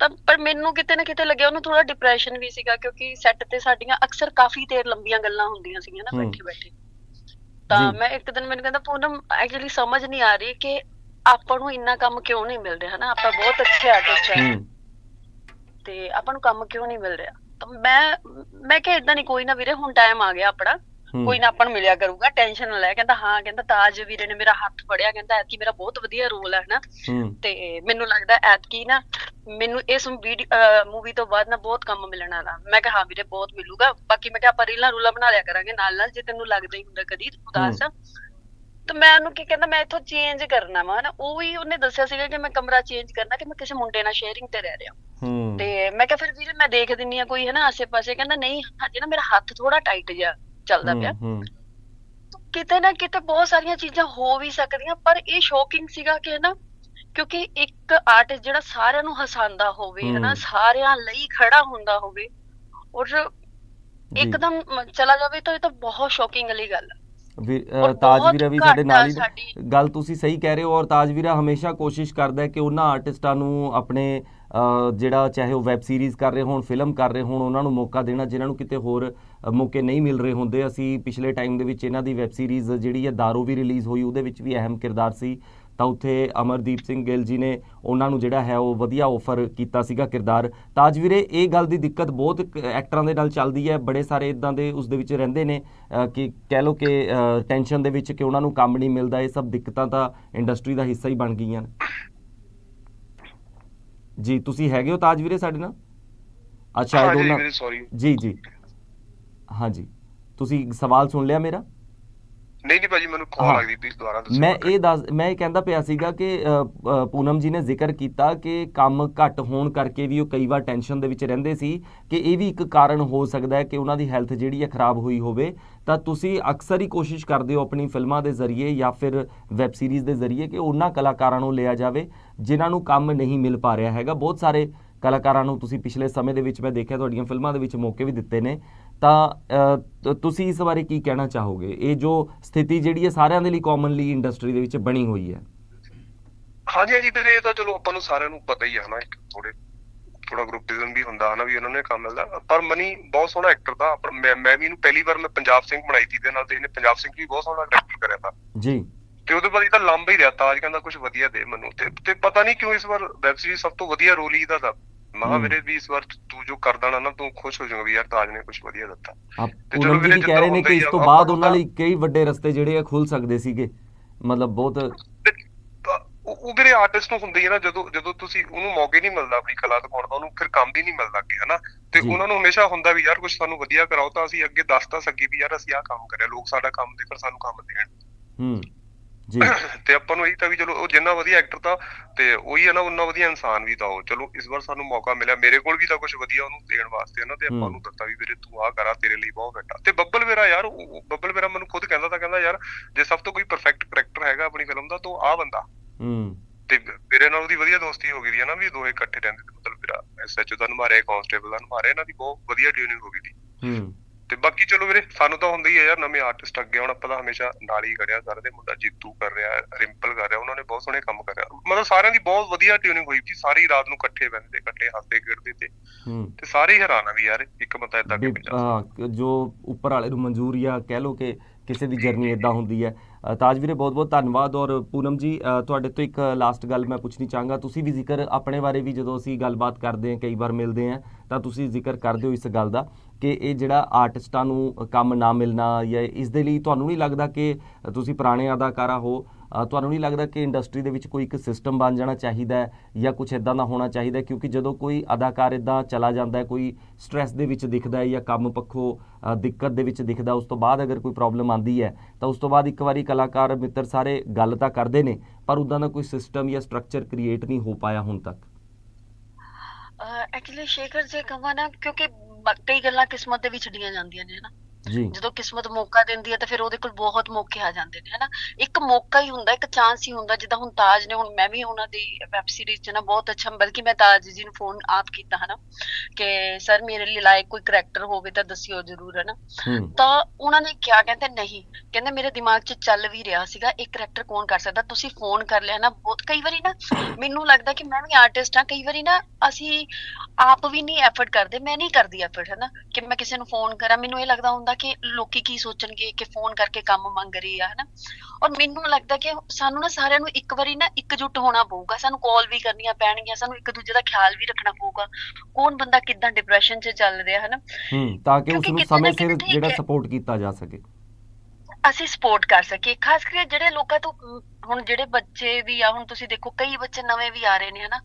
ਤਾਂ ਪਰ ਮੈਨੂੰ ਕਿਤੇ ਨਾ ਕਿਤੇ ਲੱਗਿਆ ਉਹਨੂੰ ਥੋੜਾ ਡਿਪਰੈਸ਼ਨ ਵੀ ਸੀਗਾ ਕਿਉਂਕਿ ਸੈੱਟ ਤੇ ਸਾਡੀਆਂ ਅਕਸਰ ਕਾਫੀ ਦੇਰ ਲੰਬੀਆਂ ਗੱਲਾਂ ਹੁੰਦੀਆਂ ਸੀਗੀਆਂ ਨਾ। ਬੈਠੇ ਬੈਠੇ ਤਾਂ। ਮੈਂ ਇੱਕ ਦਿਨ ਮੈਨੂੰ ਕਹਿੰਦਾ ਪੂਨਮ ਐਕਚੁਅਲੀ ਸਮਝ ਨਹੀਂ ਆ ਰਹੀ ਕਿ ਆਪਾਂ ਨੂੰ ਇੰਨਾ ਕੰਮ ਕਿਉਂ ਨਹੀਂ ਮਿਲ ਰਿਹਾ ਹਨਾ ਆਪਾਂ ਬਹੁਤ ਅੱਛੇ ਆਰਟਿਸਟ ਆ ਹੂੰ ਤੇ ਆਪਾਂ ਨੂੰ ਕੰਮ ਕਿਉਂ ਨਹੀਂ ਮਿਲ ਰਿਹਾ ਤਾਂ ਮੈਂ ਮੈਂ ਕਿਹਾ ਇਦਾਂ ਨਹੀਂ ਕੋਈ ਨਾ ਵੀਰੇ ਹੁਣ ਟਾਈਮ ਆ ਗਿਆ ਆਪਣਾ। ਕੋਈ ਨਾ ਆਪਾਂ ਨੂੰ ਮਿਲਿਆ ਕਰੂਗਾ ਟੈਨਸ਼ਨ ਨਾ ਲੈ। ਕਹਿੰਦਾ ਹਾਂ ਕਹਿੰਦਾ ਤਾਜ ਵੀਰੇ ਨੇ ਮੇਰਾ ਹੱਥ ਫੜਿਆ। ਕਹਿੰਦਾ ਐਤਕੀ ਮੇਰਾ ਬਹੁਤ ਵਧੀਆ ਰੋਲ ਹੈ। ਨਾ ਤੇ ਮੈਨੂੰ ਲੱਗਦਾ ਐਤਕੀ ਨਾ ਮੈਨੂੰ ਇਸ ਮੂਵੀ ਤੋਂ ਬਾਅਦ ਨਾ ਬਹੁਤ ਕੰਮ ਮਿਲਣ ਵਾਲਾ। ਮੈਂ ਕਿਹਾ ਹਾਂ ਵੀਰੇ ਬਹੁਤ ਮਿਲੂਗਾ। ਬਾਕੀ ਮੈਂ ਕਿਹਾ ਆਪਾਂ ਰੀਲਾਂ ਰੂਲਾਂ ਬਣਾ ਲਿਆ ਕਰਾਂਗੇ ਨਾਲ ਨਾਲ ਜੇ ਤੈਨੂੰ ਲੱਗਦਾ ਹੀ ਹੁੰਦਾ ਕਦੀ ਉਦਾਸ ਤਾਂ ਮੈਂ ਉਹਨੂੰ ਕੀ ਕਹਿੰਦਾ ਮੈਂ ਇੱਥੋਂ ਚੇਂਜ ਕਰਨਾ ਵਾ ਨਾ ਉਹ ਵੀ ਉਹਨੇ ਦੱਸਿਆ ਸੀਗਾ ਕਿ ਮੈਂ ਕਮਰਾ ਚੇਂਜ ਕਰਨਾ ਕਿ ਮੈਂ ਕਿਸੇ ਮੁੰਡੇ ਨਾਲ ਸ਼ੇਅਰਿੰਗ ਤੇ ਰਹਿ ਰਿਹਾ। ਹੂੰ। ਤੇ ਮੈਂ ਕਿਹਾ ਫਿਰ ਵੀਰੇ ਮੈਂ ਦੇਖ ਦਿੰਨੀ ਆ ਕੋਈ ਹੈ ਨਾ ਆਸੇ-ਪਾਸੇ ਕਹਿੰਦਾ ਨਹੀਂ ਹਜੇ ਨਾ ਮੇਰਾ ਹੱਥ ਥੋੜਾ ਟਾਈਟ ਜਿਹਾ ਚੱਲਦਾ ਪਿਆ। ਹੂੰ ਕਿਤੇ ਨਾ ਕਿਤੇ ਬਹੁਤ ਸਾਰੀਆਂ ਚੀਜ਼ਾਂ ਹੋ ਵੀ ਸਕਦੀਆਂ ਪਰ ਇਹ ਸ਼ੌਕਿੰਗ ਸੀਗਾ ਕਿ ਨਾ ਕਿਉਂਕਿ ਇੱਕ ਆਰਟਿਸਟ ਜਿਹੜਾ ਸਾਰਿਆਂ ਨੂੰ ਹਸਾਉਂਦਾ ਹੋਵੇ ਹਨਾ ਹਮ। ਸਾਰਿਆਂ ਲਈ ਖੜਾ ਹੁੰਦਾ ਹੋਵੇ ਔਰ। ਇੱਕਦਮ ਚਲਾ ਜਾਵੇ ਤਾਂ ਇਹ ਤਾਂ ਬਹੁਤ ਸ਼ੌਕਿੰਗ ਵਾਲੀ ਗੱਲ ਹੈ ਵੀ ਔਰ ਅ, ਤਾਜ ਬਹੁਤ ਵੀਰਾ ਵੀ ਸਾਡੇ ਨਾਲ ਹੀ ਗੱਲ ਤੁਸੀਂ ਸਹੀ ਕਹਿ ਰਹੇ ਹੋ ਔਰ ਤਾਜ ਵੀਰਾ ਹਮੇਸ਼ਾ ਕੋਸ਼ਿਸ਼ ਕਰਦਾ ਹੈ ਕਿ ਉਹਨਾਂ ਆਰਟਿਸਟਾਂ ਨੂੰ ਆਪਣੇ ਜਿਹੜਾ ਚਾਹੇ ਉਹ ਵੈਬ ਸੀਰੀਜ਼ ਕਰ ਰਹੇ ਹੋਣ ਫਿਲਮ ਕਰ ਰਹੇ ਹੋਣ ਉਹਨਾਂ ਨੂੰ ਮੌਕਾ ਦੇਣਾ ਜਿਨ੍ਹਾਂ ਨੂੰ ਕਿਤੇ ਹੋਰ ਮੌਕੇ ਨਹੀਂ ਮਿਲ ਰਹੇ ਹੁੰਦੇ। ਅਸੀਂ ਪਿਛਲੇ ਟਾਈਮ ਦੇ ਵਿੱਚ ਇਹਨਾਂ ਦੀ ਵੈਬ ਸੀਰੀਜ਼ ਜਿਹੜੀ ਹੈ ਦਾਰੂ ਵੀ ਰਿਲੀਜ਼ ਹੋਈ ਉਹਦੇ ਵਿੱਚ ਵੀ ਅਹਿਮ ਕਿਰਦਾਰ ਸੀ। ਤਾਂ ਉੱਥੇ ਅਮਰਦੀਪ ਸਿੰਘ ਗਿੱਲ ਜੀ ਨੇ ਉਹਨਾਂ ਨੂੰ ਜਿਹੜਾ ਹੈ ਉਹ ਵਧੀਆ ਆਫਰ ਕੀਤਾ ਸੀਗਾ ਕਿਰਦਾਰ। ਤਾਜ ਵੀਰੇ ਇਹ ਗੱਲ ਦੀ ਦਿੱਕਤ ਬਹੁਤ ਐਕਟਰਾਂ ਦੇ ਨਾਲ ਚੱਲਦੀ ਹੈ ਬੜੇ ਸਾਰੇ ਇਦਾਂ ਦੇ ਉਸ ਦੇ ਵਿੱਚ ਰਹਿੰਦੇ ਨੇ ਕਿ ਕਹਿ ਲਓ ਕਿ ਟੈਨਸ਼ਨ ਦੇ ਵਿੱਚ ਕਿ ਉਹਨਾਂ ਨੂੰ ਕੰਮ ਨਹੀਂ ਮਿਲਦਾ ਇਹ ਸਭ ਦਿੱਕਤਾਂ ਤਾਂ ਇੰਡਸਟਰੀ ਦਾ ਹਿੱਸਾ ਹੀ ਬਣ ਗਈਆਂ ਜੀ ਤੁਸੀਂ ਹੈਗੇ ਹੋ ਤਾਜ ਵੀਰੇ ਸਾਡੇ ਨਾਲ? ਅੱਛਾ ਇਹ ਦੋਨਾਂ ਜੀ ਜੀ। ਹਾਂਜੀ। ਤੁਸੀਂ ਸਵਾਲ ਸੁਣ ਲਿਆ ਮੇਰਾ? ਨਹੀਂ ਨਹੀਂ ਭਾਜੀ ਮੈਨੂੰ ਕਾਲ। ਆ ਗਈ ਪਲੀਜ਼ ਦੁਬਾਰਾ ਦੱਸੋ ਮੈਂ ਇਹ ਦੱਸ ਮੈਂ ਇਹ ਕਹਿੰਦਾ ਪਿਆ ਸੀਗਾ ਕਿ ਪੂਨਮ ਜੀ ਨੇ ਜ਼ਿਕਰ ਕੀਤਾ ਕਿ ਕੰਮ ਘੱਟ ਹੋਣ ਕਰਕੇ ਵੀ ਉਹ ਕਈ ਵਾਰ ਟੈਨਸ਼ਨ ਦੇ ਵਿੱਚ ਰਹਿੰਦੇ ਸੀ ਕਿ ਇਹ ਵੀ ਇੱਕ ਕਾਰਨ ਹੋ ਸਕਦਾ ਹੈ ਕਿ ਉਹਨਾਂ ਦੀ ਹੈਲਥ ਜਿਹੜੀ ਹੈ ਖਰਾਬ ਹੋਈ ਹੋਵੇ। ਤਾਂ ਤੁਸੀਂ ਅਕਸਰ ਹੀ ਕੋਸ਼ਿਸ਼ ਕਰਦੇ ਹੋ ਆਪਣੀ ਫਿਲਮਾਂ ਦੇ ਜ਼ਰੀਏ ਜਾਂ ਫਿਰ ਵੈਬ ਸੀਰੀਜ਼ ਦੇ ਜ਼ਰੀਏ ਕਿ ਉਹਨਾਂ ਕਲਾਕਾਰਾਂ ਨੂੰ ਲਿਆ ਜਾਵੇ ਜਿਨ੍ਹਾਂ ਨੂੰ ਕੰਮ ਨਹੀਂ ਮਿਲ ਪਾ ਰਿਹਾ ਹੈਗਾ। ਬਹੁਤ ਸਾਰੇ ਕਲਾਕਾਰਾਂ ਨੂੰ ਤੁਸੀਂ ਪਿਛਲੇ ਸਮੇਂ ਦੇ ਵਿੱਚ ਮੈਂ ਦੇਖਿਆ ਤੁਹਾਡੀਆਂ ਫਿਲਮਾਂ ਦੇ ਵਿੱਚ ਮੌਕੇ ਵੀ ਦਿੱਤੇ ਨੇ। ਤਾਂ ਤੁਸੀਂ ਇਸ ਬਾਰੇ ਕੀ ਕਹਿਣਾ ਚਾਹੋਗੇ? ਇਹ ਜੋ ਸਥਿਤੀ ਜਿਹੜੀ ਹੈ ਸਾਰਿਆਂ ਦੇ ਲਈ ਕਾਮਨਲੀ ਇੰਡਸਟਰੀ ਦੇ ਵਿੱਚ ਬਣੀ ਹੋਈ ਹੈ। ਹਾਂਜੀ ਹਾਂਜੀ ਵੀਰੇ ਇਹ ਤਾਂ ਚਲੋ ਆਪਾਂ ਨੂੰ ਸਾਰਿਆਂ ਨੂੰ ਪਤਾ ਹੀ ਆ ਨਾ ਇੱਕ ਥੋੜੇ ਥੋੜਾ ਗਰੁੱਪਿਜ਼ਮ ਵੀ ਹੁੰਦਾ ਹਨਾ ਵੀ ਉਹਨਾਂ ਨੇ ਕੰਮ ਮਿਲਦਾ। ਪਰ ਮਨੀ ਬਹੁਤ ਸੋਹਣਾ ਐਕਟਰ ਦਾ ਆਪਣਾ ਮੈਂ ਵੀ ਇਹਨੂੰ ਪਹਿਲੀ ਵਾਰ ਮੈਂ ਪੰਜਾਬ ਸਿੰਘ ਬਣਾਈ ਸੀ ਦੇ ਨਾਲ ਤੇ ਇਹਨੇ ਪੰਜਾਬ ਸਿੰਘ ਵੀ ਬਹੁਤ ਸੋਹਣਾ ਡਾਇਰੈਕਟ ਕਰਿਆ ਤਾ। ਜੀ। ਤੇ ਉਹਦੇ ਬਾਅਦ ਇਹ ਤਾਂ ਲੰਬਾ ਹੀ ਰਿਹਾ ਤਾਜ ਕਹਿੰਦਾ ਕੁਝ ਵਧੀਆ ਦੇ ਮੈਨੂੰ ਤੇ ਤੇ ਪਤਾ ਨਹੀਂ ਕਿਉਂ ਇਸ ਵਾਰ ਵੈਬ ਸੀਰੀਜ਼ ਸਭ ਤੋਂ ਵਧੀਆ ਰੋਲ ਹੀ ਇਹਦਾ ਦਾ ਹਮ। ਵੀਰੇ ਵੀ ਇਸ ਵਾਰ ਤੂੰ ਜੋ ਕਰ ਦੇਣਾ ਨਾ ਤੂੰ ਖੁਸ਼ ਹੋ ਜਾਏਗਾ ਵੀ ਯਾਰ ਤਾਜ ਨੇ ਕੁਝ ਵਧੀਆ ਦਿੱਤਾ। ਤੇ ਚਲੋ ਵੀਰੇ ਕਹਿ ਰਹੇ ਨੇ ਕਿ ਇਸ ਤੋਂ ਬਾਅਦ ਉਹਨਾਂ ਲਈ ਕਈ ਵੱਡੇ ਰਸਤੇ ਜਿਹੜੇ ਆ ਖੁੱਲ ਸਕਦੇ ਸੀਗੇ। ਮਤਲਬ ਬਹੁਤ ਉਹ ਵੀਰੇ ਆਰਟਿਸਟ ਨੂੰ ਹੁੰਦੀ ਹੈ ਨਾ ਜਦੋਂ ਜਦੋਂ ਤੁਸੀਂ ਉਹਨੂੰ ਮੌਕੇ ਨਹੀਂ ਮਿਲਦਾ ਆਪਣੀ ਕਲਾ ਦਿਖਾਉਣ ਦਾ ਉਹਨੂੰ ਫਿਰ ਕੰਮ ਵੀ ਨਹੀਂ ਮਿਲਦਾ ਅੱਗੇ ਹਨਾ? ਤੇ। ਉਹਨਾਂ ਨੂੰ ਹਮੇਸ਼ਾ ਹੁੰਦਾ ਵੀ ਯਾਰ ਕੁਝ ਸਾਨੂੰ ਵਧੀਆ ਕਰਾਓ ਤਾਂ ਅਸੀਂ ਅੱਗੇ ਦੱਸ ਤਾਂ ਸਕੀਏ ਵੀ ਯਾਰ ਅਸੀਂ ਆਹ ਕੰਮ ਕਰਿਆ ਲੋਕ ਸਾਡਾ ਕੰਮ ਦੇਖਣ ਸਾਨੂੰ ਕੰਮ ਦੇਣ। ਹੂੰ। ਜੀ। ਤੇ ਆਪਾਂ ਨੂੰ ਇਹੀ ਤਾਂ ਵੀ ਚਲੋ ਉਹ ਜਿੰਨਾ ਵਧੀਆ ਐਕਟਰ ਤਾਂ ਤੇ ਉਹੀ ਹੈ ਨਾ ਉਨਾ ਵਧੀਆ ਇਨਸਾਨ ਵੀ ਤਾਂ ਉਹ। ਚਲੋ ਇਸ ਵਾਰ ਸਾਨੂੰ ਮੌਕਾ ਮਿਲਿਆ। ਮੇਰੇ ਕੋਲ ਵੀ ਤਾਂ ਕੁਝ ਵਧੀਆ ਉਹਨੂੰ ਦੇਣ ਵਾਸਤੇ ਹੈ ਨਾ ਤੇ ਆਪਾਂ। ਨੂੰ ਦਿੱਤਾ ਵੀ ਵੀਰੇ ਤੂੰ ਆਹ ਕਰਾ ਤੇਰੇ ਲਈ ਬਹੁਤ ਬੈਟਾ ਤੇ ਬੱਬਲ ਵੀਰਾ ਯਾਰ ਬੱਬਲ ਵੀਰਾ ਮੈਨੂੰ ਖੁਦ ਕਹਿੰਦਾ ਤਾਂ ਕਹਿੰਦਾ ਯਾਰ ਜੇ ਸਭ ਤੋਂ ਕੋਈ ਪਰਫੈਕਟ ਕਰੈਕਟਰ ਹੈਗਾ ਆਪਣੀ ਫਿਲਮ ਦਾ ਤਾਂ ਆਹ ਬੰਦਾ। ਹੂੰ। ਤੇ ਵੀਰੇ ਨਾਲ ਉਹਦੀ ਵਧੀਆ ਦੋਸਤੀ ਹੋ ਗਈ ਦੀ ਹੈ ਨਾ ਵੀ ਦੋਏ ਇਕੱਠੇ ਰਹਿੰਦੇ ਤੇ ਮਤਲਬ ਵੀਰਾ ਐਸਐਚਓ ਦਾ ਮਾਰਿਆ ਕਾਂਸਟੇਬਲ ਦਾ ਮਾਰਿਆ ਇਹਨਾਂ ਦੀ ਬਹੁਤ ਵਧੀਆ ਟਿਊਨਿੰਗ ਹੋ ਗਈ ਦੀ। ਹੂੰ। ਤੇ ਬਾਕੀ ਚਲੋ ਵੀਰੇ ਸਾਨੂੰ ਤਾਂ ਹੁੰਦਾ ਹੀ ਹੈ ਯਾਰ ਨਵੇਂ ਆਰਟਿਸਟ ਅੱਗੇ ਹੁਣ ਆਪਾਂ ਤਾਂ ਹਮੇਸ਼ਾ ਨਾਲ ਹੀ ਖੜਿਆ ਸਾਰੇ ਦੇ ਮੁੰਡਾ ਜੀਤੂ ਕਰ ਰਿਹਾ ਰਿੰਪਲ ਕਰ ਰਿਹਾ ਉਹਨਾਂ ਨੇ ਬਹੁਤ ਸੋਹਣੇ ਕੰਮ ਕਰਿਆ। ਮਤਲਬ ਸਾਰਿਆਂ ਦੀ ਬਹੁਤ ਵਧੀਆ ਟਿਊਨਿੰਗ ਹੋਈ ਸੀ ਸਾਰੀ ਰਾਤ ਨੂੰ ਇਕੱਠੇ ਬੈਠਦੇ ਇਕੱਠੇ ਹੱਸਦੇ ਖੇਡਦੇ ਤੇ। ਤੇ ਸਾਰੇ ਹੈਰਾਨ ਆ ਵੀ ਯਾਰ ਇੱਕ ਬੰਦਾ ਵੀ, ਕਿਵੇਂ ਹਾਂ, ਜੋ ਉੱਪਰ ਵਾਲੇ ਨੂੰ ਮਨਜ਼ੂਰ ਜਾਂ ਕਹਿ ਲਓ ਕਿ ਕਿਸੇ ਦੀ ਜਰਨੀ ਇਦਾਂ ਹੁੰਦੀ ਹੈ ਤਾਜ ਵੀਰੇ ਬਹੁਤ ਬਹੁਤ ਧੰਨਵਾਦ ਔਰ ਪੂਨਮ ਜੀ ਤੁਹਾਡੇ ਤੋਂ ਇੱਕ ਲਾਸਟ ਗੱਲ ਮੈਂ ਪੁੱਛਣੀ ਚਾਹਾਂਗਾ। ਤੁਸੀਂ ਵੀ ਜ਼ਿਕਰ ਆਪਣੇ ਬਾਰੇ ਵੀ ਜਦੋਂ ਅਸੀਂ ਗੱਲਬਾਤ ਕਰਦੇ ਹਾਂ ਕਈ ਵਾਰ ਮਿਲਦੇ ਹਾਂ ਤਾਂ ਤੁਸੀਂ ਜ਼ਿਕਰ ਕਰਦੇ ਹੋ ਇਸ ਗੱਲ ਦਾ ਕਿ ਇਹ ਜਿਹੜਾ ਆਰਟਿਸਟਾਂ ਨੂੰ ਕੰਮ ਨਾ ਮਿਲਣਾ ਜਾਂ ਇਸ ਦੇ ਲਈ ਤੁਹਾਨੂੰ ਨਹੀਂ ਲੱਗਦਾ ਕਿ ਤੁਸੀਂ ਪੁਰਾਣੇ ਅਦਾਕਾਰਾ ਹੋ? ਤੁਹਾਨੂੰ ਨਹੀਂ ਲੱਗਦਾ ਕਿ ਇੰਡਸਟਰੀ ਦੇ ਵਿੱਚ ਕੋਈ ਇੱਕ ਸਿਸਟਮ ਬਣ ਜਾਣਾ ਚਾਹੀਦਾ ਹੈ ਜਾਂ ਕੁਝ ਇਦਾਂ ਦਾ ਹੋਣਾ ਚਾਹੀਦਾ ਕਿਉਂਕਿ ਜਦੋਂ ਕੋਈ ਅਦਾਕਾਰ ਇਦਾਂ ਚਲਾ ਜਾਂਦਾ ਹੈ, ਕੋਈ ਸਟ੍ਰੈਸ ਦੇ ਵਿੱਚ ਦਿਖਦਾ ਹੈ ਜਾਂ ਕੰਮ ਪੱਖੋਂ ਦਿੱਕਤ ਦੇ ਵਿੱਚ ਦਿਖਦਾ ਉਸ ਤੋਂ ਬਾਅਦ ਅਗਰ ਕੋਈ ਪ੍ਰੋਬਲਮ ਆਂਦੀ ਹੈ, ਤਾਂ ਉਸ ਤੋਂ ਬਾਅਦ ਇੱਕ ਵਾਰੀ ਕਲਾਕਾਰ ਮਿੱਤਰ ਸਾਰੇ ਗੱਲ ਤਾਂ ਕਰਦੇ ਨੇ, ਪਰ ਉਦਾਂ ਦਾ ਕੋਈ ਸਿਸਟਮ ਜਾਂ ਸਟਰਕਚਰ ਕ੍ਰੀਏਟ ਨਹੀਂ ਹੋ ਪਾਇਆ ਹੁਣ ਤੱਕ। ਐਕਚੁਅਲੀ ਸ਼ੇਖਰ ਜੇ ਕਹਾਂ ਨਾ, ਕਿਉਂਕਿ ਕਈ ਗੱਲਾਂ ਕਿਸਮਤ ਦੇ ਵੀ ਛੱਡੀਆਂ ਜਾਂਦੀਆਂ ਨੇ, ਹਨਾ। ਜੀ। ਜਦੋਂ ਕਿਸਮਤ ਮੌਕਾ ਦਿੰਦੀ ਹੈ ਤਾਂ ਫਿਰ ਉਹਦੇ ਕੋਲ ਬਹੁਤ ਮੌਕੇ ਆ ਜਾਂਦੇ ਨੇ ਹਨਾ? ਇੱਕ ਮੌਕਾ ਹੀ ਹੁੰਦਾ ਇੱਕ ਚਾਂਸ ਹੀ ਹੁੰਦਾ ਜਿੱਦਾਂ ਹੁਣ ਤਾਜ ਨੇ ਹੁਣ ਮੈਂ ਵੀ ਉਹਨਾਂ ਦੀ ਵੈਬ ਸੀਰੀਜ਼ 'ਚ ਨਾ ਬਹੁਤ ਅੱਛਾ ਬਲਕਿ ਮੈਂ ਤਾਜ ਜੀ ਨੂੰ ਫੋਨ ਆਪ ਕੀਤਾ ਹਨਾ? ਕਿ ਸਰ ਮੇਰੇ ਲਈ ਲਾਇਕ ਕੋਈ ਕਰੈਕਟਰ ਹੋਵੇ ਤਾਂ ਦੱਸਿਓ ਜ਼ਰੂਰ ਹਨਾ? ਤਾਂ ਉਹਨਾਂ ਨੇ ਕਿਹਾ ਕਹਿੰਦੇ ਨਹੀਂ ਕਹਿੰਦੇ ਮੇਰੇ ਦਿਮਾਗ 'ਚ ਚੱਲ ਵੀ ਰਿਹਾ ਸੀਗਾ ਇਹ ਕਰੈਕਟਰ ਕੌਣ ਕਰ ਸਕਦਾ? ਤੁਸੀਂ ਫੋਨ ਕਰ ਲਿਆ ਨਾ ਬਹੁਤ ਕਈ ਵਾਰੀ ਨਾ ਮੈਨੂੰ ਲੱਗਦਾ ਕਿ ਮੈਂ ਵੀ ਆਰਟਿਸਟ ਹਾਂ ਕਈ ਵਾਰੀ ਨਾ ਅਸੀਂ ਆਪ ਵੀ ਨਹੀਂ ਐਫਰਟ ਕਰਦੇ ਮੈਂ ਨਹੀਂ ਕਰਦੀ ਐਫਰਟ ਹੈ ਨਾ ਕਿ ਮੈਂ ਕਿਸੇ ਨੂੰ ਫੋਨ ਕਰਾਂ ਮੈਨੂੰ ਇਹ ਲੱਗਦਾ ਹੁੰਦਾ ਕਿ ਲੋਕੀ ਕੀ ਸੋਚਣਗੇ ਕਿ ਫੋਨ ਕਰਕੇ ਕੰਮ ਮੰਗ ਰਹੀ ਆ ਹਨਾ? ਔਰ ਮੈਨੂੰ ਲੱਗਦਾ ਕਿ ਸਾਨੂੰ ਨਾ ਸਾਰਿਆਂ ਨੂੰ ਇੱਕ ਵਾਰੀ ਨਾ ਇਕਜੁੱਟ ਹੋਣਾ ਪਊਗਾ। ਸਾਨੂੰ ਕਾਲ ਵੀ ਕਰਨੀਆਂ ਪੈਣਗੀਆਂ ਸਾਨੂੰ ਇੱਕ ਦੂਜੇ ਦਾ ਖਿਆਲ ਵੀ ਰੱਖਣਾ ਪਊਗਾ। ਕੌਣ ਬੰਦਾ ਕਿੱਦਾਂ ਡਿਪਰੈਸ਼ਨ 'ਚ ਚੱਲ ਰਿਹਾ ਹਨਾ? ਹੂੰ ਤਾਂ ਕਿ ਉਸ ਨੂੰ ਸਮੇਂ ਸਿਰ ਜਿਹੜਾ। ਸਪੋਰਟ ਕੀਤਾ ਜਾ ਸਕੇ। ਅਸੀਂ ਸਪੋਰਟ ਕਰ ਸਕੀਏ। ਖਾਸ ਕਰਕੇ ਜਿਹੜੇ ਲੋਕਾਂ ਤੋਂ ਹੁਣ ਜਿਹੜੇ ਬੱਚੇ ਵੀ ਆ ਹੁਣ ਤੁਸੀਂ ਦੇਖੋ ਕਈ ਬੱਚੇ ਨਵੇਂ ਵੀ ਆ ਰਹੇ ਨੇ ਹਨਾ?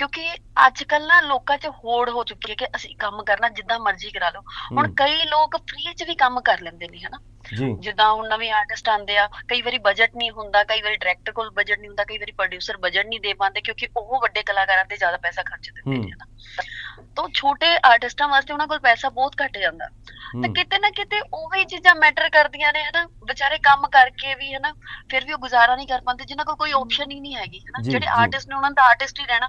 ਕਿਉਂਕਿ ਅੱਜ ਕੱਲ ਨਾ ਲੋਕਾਂ 'ਚ ਹੋੜ ਹੋ ਚੁੱਕੀ ਹੈ ਕਿ ਅਸੀਂ ਕੰਮ ਕਰਨਾ ਜਿੱਦਾਂ ਮਰਜ਼ੀ ਕਰਾ ਲਓ ਹੁਣ। ਕਈ ਲੋਕ ਫ੍ਰੀ 'ਚ ਵੀ ਕੰਮ ਕਰ ਲੈਂਦੇ ਨੇ ਹਨਾ ਜਿੱਦਾਂ ਹੁਣ ਨਵੇਂ ਆਰਟਿਸਟ ਆਉਂਦੇ ਆ ਕਈ ਵਾਰੀ ਬਜਟ ਨਹੀਂ ਹੁੰਦਾ ਕਈ ਵਾਰੀ ਡਾਇਰੈਕਟਰ ਕੋਲ ਬਜਟ ਨਹੀਂ ਹੁੰਦਾ ਕਈ ਵਾਰੀ ਪ੍ਰੋਡਿਊਸਰ ਬਜਟ ਨਹੀਂ ਦੇ ਪਾਉਂਦੇ ਕਿਉਂਕਿ ਉਹ ਵੱਡੇ ਕਲਾਕਾਰਾਂ ਤੇ ਜ਼ਿਆਦਾ ਪੈਸਾ ਖਰਚ ਦਿੰਦੇ। ਨੇ ਹਨਾ ਤਾਂ ਛੋਟੇ ਆਰਟਿਸਟਾਂ ਵਾਸਤੇ ਉਹਨਾਂ ਕੋਲ ਪੈਸਾ ਬਹੁਤ ਘੱਟ ਜਾਂਦਾ। ਤੇ ਕਿਤੇ ਨਾ ਕਿਤੇ ਉਹ ਚੀਜ਼ਾਂ ਮੈਟਰ ਕਰਦੀਆਂ ਨੇ ਹਨਾ? ਵਿਚਾਰੇ ਕੰਮ ਕਰਕੇ ਵੀ ਹਨਾ? ਫਿਰ ਵੀ ਉਹ ਗੁਜ਼ਾਰਾ ਨਹੀਂ ਕਰ ਪਾਉਂਦੇ ਜਿਨ੍ਹਾਂ ਕੋਲ ਕੋਈ ਆਪਸ਼ਨ ਹੀ ਨਹੀਂ ਹੈਗੀ ਹਨਾ? ਜਿਹੜੇ। ਆਰਟਿਸਟ ਨੇ ਉਹਨਾਂ ਦਾ ਆਰਟਿਸਟ ਹੀ ਰਹਿਣਾ।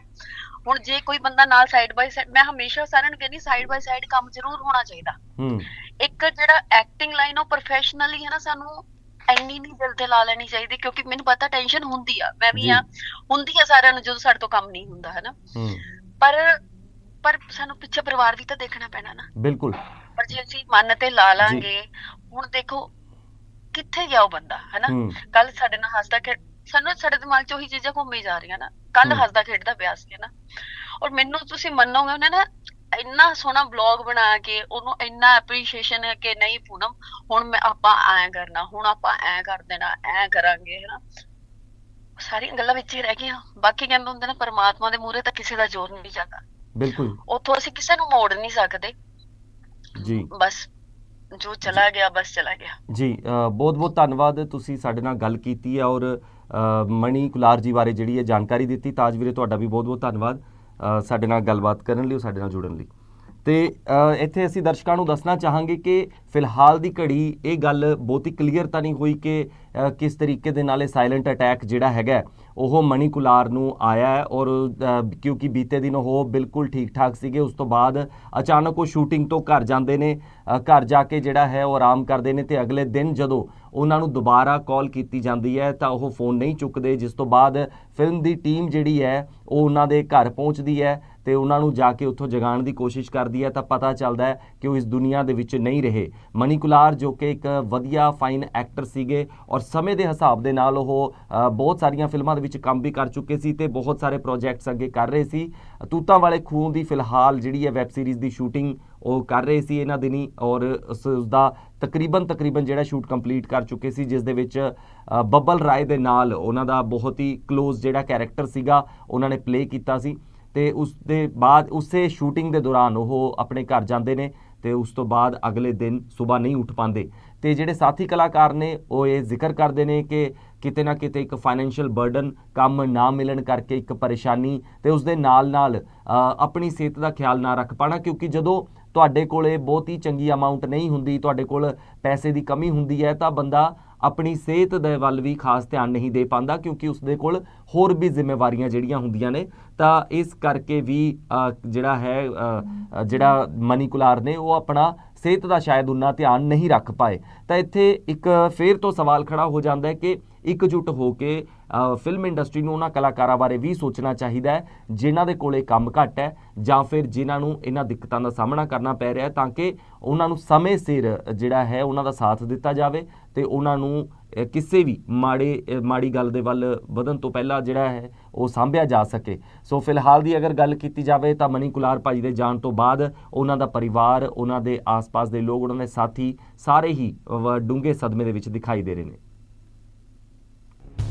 ਹੁਣ ਜੇ ਕੋਈ ਬੰਦਾ ਨਾਲ ਸਾਈਡ ਬਾਈ ਸਾਈਡ ਮੈਂ ਹਮੇਸ਼ਾ ਸਾਰਿਆਂ ਨੂੰ ਕਹਿੰਦੀ ਸਾਈਡ ਬਾਈ ਸਾਈਡ ਕੰਮ ਜ਼ਰੂਰ ਹੋਣਾ ਚਾਹੀਦਾ। ਇੱਕ ਜਿਹੜਾ ਐਕਟਿੰਗ ਲਾਈਨ ਉਹ ਪ੍ਰੋਫੈਸ਼ਨਲੀ ਹੈ ਨਾ ਸਾਨੂੰ ਇੰਨੀ ਨਹੀਂ ਦਿਲ ਤੇ ਲਾ ਲੈਣੀ ਚਾਹੀਦੀ ਕਿਉਂਕਿ ਮੈਨੂੰ ਪਤਾ ਟੈਨਸ਼ਨ ਹੁੰਦੀ ਆ ਮੈਂ ਵੀ। ਆ ਹੁੰਦੀ ਆ ਸਾਰਿਆਂ ਨੂੰ ਜਦੋਂ ਸਾਡੇ ਤੋਂ ਕੰਮ ਨਹੀਂ ਹੁੰਦਾ ਹੈ। ਨਾ ਪਰ ਪਰ ਸਾਨੂੰ ਪਿੱਛੇ ਪਰਿਵਾਰ ਵੀ ਤਾਂ ਦੇਖਣਾ ਪੈਣਾ ਨਾ। ਬਿਲਕੁਲ। ਪਰ ਜੇ ਅਸੀਂ ਮਨ ਤੇ ਲਾ ਲਾਂਗੇ ਹੁਣ ਦੇਖੋ ਕਿੱਥੇ ਗਿਆ ਉਹ ਬੰਦਾ ਹੈਨਾ? ਕੱਲ ਸਾਡੇ ਨਾਲ ਹੱਸਦਾ ਖੇਡ ਸਾਨੂੰ ਸਾਡੇ ਦਿਮਾਗ 'ਚ ਉਹੀ ਚੀਜ਼ਾਂ ਘੁੰਮੀ ਜਾ ਰਹੀਆਂ ਨਾ। ਕੱਲ। ਹੱਸਦਾ ਖੇਡਦਾ ਪਿਆ ਸੀ ਨਾ ਔਰ ਮੈਨੂੰ ਤੁਸੀਂ ਮੰਨੋਗੇ ਉਹਨੇ ਨਾ ਇੰਨਾ ਸੋਹਣਾ ਬਲੌਗ ਬਣਾ ਕੇ ਉਹਨੂੰ ਇੰਨਾ ਐਪਰੀਸ਼ੀਏਸ਼ਨ ਹੈ ਕਿ ਨਹੀਂ ਪੂਨਮ ਹੁਣ ਮੈਂ ਆਪਾਂ ਐਂ ਕਰਨਾ ਹੁਣ ਆਪਾਂ ਐਂ ਕਰ ਦੇਣਾ ਐਂ ਕਰਾਂਗੇ ਹੈਨਾ? ਸਾਰੀਆਂ ਗੱਲਾਂ ਵਿੱਚ ਹੀ ਰਹਿ ਗਈਆਂ। ਬਾਕੀ ਕਹਿੰਦੇ ਹੁੰਦੇ ਨੇ ਪਰਮਾਤਮਾ ਦੇ ਮੂਹਰੇ ਤਾਂ ਕਿਸੇ ਦਾ ਜ਼ੋਰ ਨਹੀਂ ਜਾਂਦਾ। ਬਿਲਕੁਲ। ਉੱਥੋਂ ਅਸੀਂ ਕਿਸੇ ਨੂੰ ਮੋੜ ਨਹੀਂ ਸਕਦੇ। ਜੀ। ਬਸ ਜੋ ਚਲਾ ਗਿਆ ਬਸ ਚਲਾ ਗਿਆ। ਜੀ ਬਹੁਤ ਬਹੁਤ ਧੰਨਵਾਦ ਤੁਸੀਂ ਸਾਡੇ ਨਾਲ ਗੱਲ ਕੀਤੀ ਹੈ ਔਰ ਮਣੀ ਕੁਲਾਰ ਜੀ ਬਾਰੇ ਜਿਹੜੀ ਹੈ ਜਾਣਕਾਰੀ ਦਿੱਤੀ। ਤਾਜ ਵੀਰੇ ਤੁਹਾਡਾ ਵੀ ਬਹੁਤ ਬਹੁਤ ਧੰਨਵਾਦ ਸਾਡੇ ਨਾਲ ਗੱਲਬਾਤ ਕਰਨ ਲਈ ਸਾਡੇ ਨਾਲ ਜੁੜਨ ਲਈ। ਤੇ ਇੱਥੇ ਅਸੀਂ ਦਰਸ਼ਕਾਂ ਨੂੰ ਦੱਸਣਾ ਚਾਹਾਂਗੇ ਕਿ ਫਿਲਹਾਲ ਦੀ ਘੜੀ ਇਹ ਗੱਲ ਬਹੁਤੀ ਕਲੀਅਰ ਤਾਂ ਨਹੀਂ ਹੋਈ ਕਿ ਕਿਸ ਤਰੀਕੇ ਦੇ ਨਾਲ ਇਹ ਸਾਇਲੈਂਟ ਅਟੈਕ ਜਿਹੜਾ ਹੈਗਾ, ਉਹ ਮਣੀ ਕੁਲਾਰ ਨੂੰ ਆਇਆ ਹੈ ਔਰ ਕਿਉਂਕਿ ਬੀਤੇ ਦਿਨ ਉਹ ਬਿਲਕੁਲ ਠੀਕ ਠਾਕ ਸੀਗੇ, ਉਸ ਤੋਂ ਬਾਅਦ ਅਚਾਨਕ ਉਹ ਸ਼ੂਟਿੰਗ ਤੋਂ ਘਰ ਜਾਂਦੇ ਨੇ ਘਰ ਜਾ ਕੇ ਜਿਹੜਾ ਹੈ ਉਹ ਆਰਾਮ ਕਰਦੇ ਨੇ ਤੇ ਅਗਲੇ ਦਿਨ ਜਦੋਂ ਉਹਨਾਂ ਨੂੰ ਦੁਬਾਰਾ ਕਾਲ ਕੀਤੀ ਜਾਂਦੀ ਹੈ ਤਾਂ ਉਹ ਫੋਨ ਨਹੀਂ ਚੁੱਕਦੇ, ਜਿਸ ਤੋਂ ਬਾਅਦ ਫਿਲਮ ਦੀ ਟੀਮ ਜਿਹੜੀ ਹੈ, ਉਹ ਉਹਨਾਂ ਦੇ ਘਰ ਪਹੁੰਚਦੀ ਹੈ ਤੇ ਉਹਨਾਂ ਨੂੰ ਜਾ ਕੇ ਉੱਥੋਂ ਜਗਾਉਣ ਦੀ ਕੋਸ਼ਿਸ਼ ਕਰਦੀ ਹੈ, ਤਾਂ ਪਤਾ ਚੱਲਦਾ ਹੈ ਕਿ ਉਹ ਇਸ ਦੁਨੀਆ ਦੇ ਵਿੱਚ ਨਹੀਂ ਰਹੇ। ਮਨੀ ਕੁਲਾਰ, ਜੋ ਕਿ ਇੱਕ ਵਧੀਆ ਫਾਈਨ ਐਕਟਰ ਸੀਗੇ ਔਰ ਸਮੇਂ ਦੇ ਹਿਸਾਬ ਦੇ ਨਾਲ ਉਹ ਬਹੁਤ ਸਾਰੀਆਂ ਫਿਲਮਾਂ ਦੇ ਵਿੱਚ ਕੰਮ ਵੀ ਕਰ ਚੁੱਕੇ ਸੀ ਤੇ ਬਹੁਤ ਸਾਰੇ ਪ੍ਰੋਜੈਕਟਸ ਅੱਗੇ ਕਰ ਰਹੇ ਸੀ। ਤੂਤਾਂ ਵਾਲੇ ਖੂਨ ਦੀ ਫਿਲਹਾਲ ਜਿਹੜੀ ਹੈ ਵੈਬ ਸੀਰੀਜ਼ ਦੀ ਸ਼ੂਟਿੰਗ ਉਹ ਕਰ ਰਹੇ ਸੀ ਇਹਨਾਂ ਦਿਨੀ ਔਰ ਉਸ ਦਾ ਤਕਰੀਬਨ ਤਕਰੀਬਨ ਜਿਹੜਾ ਸ਼ੂਟ ਕੰਪਲੀਟ ਕਰ ਚੁੱਕੇ ਸੀ, ਜਿਸ ਦੇ ਵਿੱਚ ਬੱਬਲ ਰਾਏ ਦੇ ਨਾਲ ਉਹਨਾਂ ਦਾ ਬਹੁਤ ਹੀ ক্লোਜ਼ ਜਿਹੜਾ ਕੈਰੈਕਟਰ ਸੀਗਾ, ਉਹਨਾਂ ਨੇ ਪਲੇ ਕੀਤਾ ਸੀ। ਤੇ ਉਸ ਦੇ ਬਾਅਦ ਉਸੇ ਸ਼ੂਟਿੰਗ ਦੇ ਦੌਰਾਨ ਉਹ ਆਪਣੇ ਘਰ ਜਾਂਦੇ ਨੇ ਤੇ ਉਸ ਤੋਂ ਬਾਅਦ ਅਗਲੇ ਦਿਨ ਸਵੇਰ ਨਹੀਂ ਉੱਠ ਪਾਉਂਦੇ। ਤੇ ਜਿਹੜੇ ਸਾਥੀ ਕਲਾਕਾਰ ਨੇ, ਉਹ ਇਹ ਜ਼ਿਕਰ ਕਰਦੇ ਨੇ ਕਿ ਕਿਤੇ ਨਾ ਕਿਤੇ ਇੱਕ ਫਾਈਨੈਂਸ਼ੀਅਲ ਬਰਡਨ ਕੰਮ ਨਾ ਮਿਲਣ ਕਰਕੇ ਇੱਕ ਪਰੇਸ਼ਾਨੀ ਤੇ ਉਸ ਦੇ ਨਾਲ ਨਾਲ ਆਪਣੀ ਸਿਹਤ ਦਾ ਖਿਆਲ ਨਾ ਰੱਖ ਪਾਣਾ ਕਿਉਂਕਿ ਜਦੋਂ ਤੁਹਾਡੇ ਕੋਲੇ ਬਹੁਤ ਹੀ ਚੰਗੀ ਅਮਾਉਂਟ ਨਹੀਂ ਹੁੰਦੀ, ਤੁਹਾਡੇ ਕੋਲ ਪੈਸੇ ਦੀ ਕਮੀ ਹੁੰਦੀ ਹੈ, ਤਾਂ ਬੰਦਾ ਆਪਣੀ ਸਿਹਤ ਦੇ ਵੱਲ ਵੀ ਖਾਸ ਧਿਆਨ ਨਹੀਂ ਦੇ ਪਾਉਂਦਾ ਕਿਉਂਕਿ ਉਸਦੇ ਕੋਲ ਹੋਰ ਵੀ ਜ਼ਿੰਮੇਵਾਰੀਆਂ ਜਿਹੜੀਆਂ ਹੁੰਦੀਆਂ ਨੇ, ਤਾਂ ਇਸ ਕਰਕੇ ਵੀ ਜਿਹੜਾ ਹੈ ਜਿਹੜਾ ਮਨੀ ਕੁਲਾਰ ਨੇ ਉਹ ਆਪਣਾ ਸਿਹਤ ਦਾ ਸ਼ਾਇਦ ਉਨਾ ਧਿਆਨ ਨਹੀਂ ਰੱਖ ਪਾਏ। ਤਾਂ ਇੱਥੇ ਇੱਕ ਫੇਰ ਤੋਂ ਸਵਾਲ ਖੜਾ ਹੋ ਜਾਂਦਾ ਹੈ ਕਿ ਇਕਜੁੱਟ ਹੋ ਕੇ ਫਿਲਮ ਇੰਡਸਟਰੀ ਨੂੰ ਉਹਨਾਂ ਕਲਾਕਾਰਾਂ ਬਾਰੇ ਵੀ ਸੋਚਣਾ ਚਾਹੀਦਾ ਹੈ, ਜਿਨ੍ਹਾਂ ਦੇ ਕੋਲੇ ਕੰਮ ਘੱਟ ਹੈ, ਜਾਂ ਫਿਰ ਜਿਨ੍ਹਾਂ ਨੂੰ ਇਹਨਾਂ ਦਿੱਕਤਾਂ ਦਾ ਸਾਹਮਣਾ ਕਰਨਾ ਪੈ ਰਿਹਾ ਹੈ, ਤਾਂ ਕਿ ਉਹਨਾਂ ਨੂੰ ਸਮੇਂ ਸਿਰ ਜਿਹੜਾ ਹੈ ਉਹਨਾਂ ਦਾ ਸਾਥ ਦਿੱਤਾ ਜਾਵੇ ਤੇ ਉਹਨਾਂ ਨੂੰ ਕਿਸੇ ਵੀ ਮਾੜੇ ਮਾੜੀ ਗੱਲ ਦੇ ਵੱਲ ਵਧਣ ਤੋਂ ਪਹਿਲਾਂ ਜਿਹੜਾ ਹੈ, ਉਹ ਸਾਂਭਿਆ ਜਾ ਸਕੇ। ਸੋ ਫਿਲਹਾਲ ਦੀ ਅਗਰ ਗੱਲ ਕੀਤੀ ਜਾਵੇ ਤਾਂ ਮਨੀ ਕੁਲਾਰ ਭਾਜੀ ਦੇ ਜਾਣ ਤੋਂ ਬਾਅਦ ਉਹਨਾਂ ਦਾ ਪਰਿਵਾਰ, ਉਹਨਾਂ ਦੇ ਆਸ-ਪਾਸ ਦੇ ਲੋਕ, ਉਹਨਾਂ ਦੇ ਸਾਥੀ ਸਾਰੇ ਹੀ ਡੂੰਘੇ ਸਦਮੇ ਦੇ ਵਿੱਚ ਦਿਖਾਈ ਦੇ ਰਹੇ ਨੇ।